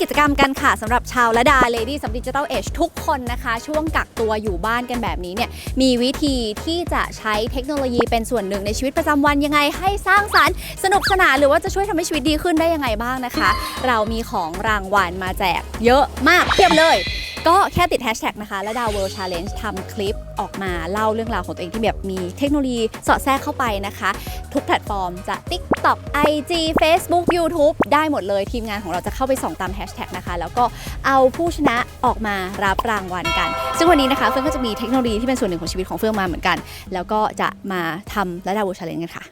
กิจกรรมกันค่ะสำหรับชาวละดา Ladies of Digital Age ทุกคนนะคะ ช่วงกักตัวอยู่บ้านกันแบบนี้เนี่ยมีวิธีที่จะใช้เทคโนโลยีเป็นส่วนหนึ่งในชีวิตประจำวันยังไงให้สร้างสรรค์สนุกสนานหรือว่าจะช่วยทำให้ชีวิตดีขึ้นได้ยังไงบ้างนะคะ เรามีของรางวัลมาแจกเยอะมากเพียบเลย ก็แค่ติดแฮชแท็กนะคะและดาว World Challenge ทำคลิปออกมาเล่าเรื่องราวของตัวเองที่แบบมีเทคโนโลยีสอดแทรกเข้าไปนะคะ ทุกแพลตฟอร์มจะ TikTok IG Facebook YouTube ได้หมดเลยทีมงานของเราจะเข้าไปส่องตามแฮชแท็กนะคะ แล้วก็เอาผู้ชนะออกมารับรางวัลกัน ซึ่งวันนี้นะคะเฟื่องก็จะมีเทคโนโลยีที่เป็นส่วนหนึ่งของชีวิตของเฟื่องมาเหมือนกัน แล้วก็จะมาทำและดาว World Challenge กันค่ะ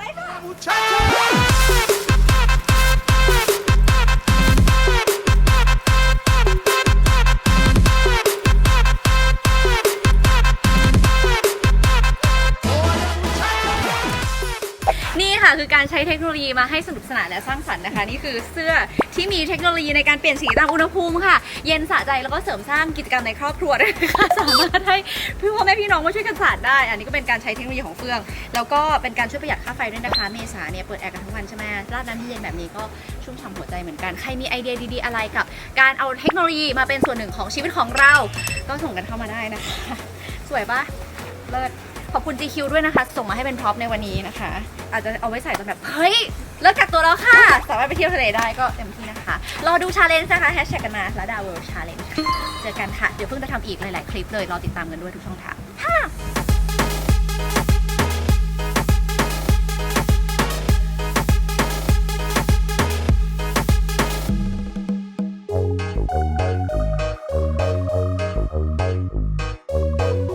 นี่ค่ะ คือการใช้เทคโนโลยีมาให้สนุกสนานและสร้างสรรค์นะคะ นี่คือเสื้อที่มีเทคโนโลยีในการเปลี่ยนสีตามอุณหภูมิค่ะ เย็นสะใจแล้วก็เสริมสร้างกิจกรรมในครอบครัวด้วยนะคะสามารถให้พี่พ่อแม่พี่น้องมาช่วยกันสานได้ อันนี้ก็เป็นการใช้เทคโนโลยีของเฟือง แล้วก็เป็นการช่วยประหยัดค่าไฟด้วยนะคะ เมษาเนี่ยเปิดแอร์กันทั้งวันใช่ไหมราดน้ำที่เย็นแบบนี้ก็ชุ่มฉ่ำหัวใจเหมือนกันใครมีไอเดียดีๆอะไรกับ การเอาเทคโนโลยีมาเป็นส่วนหนึ่งของชีวิตของเรา ก็ส่งกันเข้ามาได้นะคะ สวยปะเลิศ ขอบคุณ GQ ด้วยนะคะ ส่งมาให้เป็นพร็อพในวันนี้นะคะ อาจจะเอาไว้ใส่ตอนแบบ เฮ้ย เลิกกักตัวแล้วค่ะ สามารถไปเที่ยวทะเลได้ก็เต็มที่นะคะ รอดูชาเลนจ์นะคะแฮชแท็กกันมาแล้วดาวเวิลด์ชาเลนจ์เจอกันค่ะ เดี๋ยวเพิ่งจะทำอีกหลาย ๆ คลิปเลย รอติดตามกันด้วยทุกช่องทาง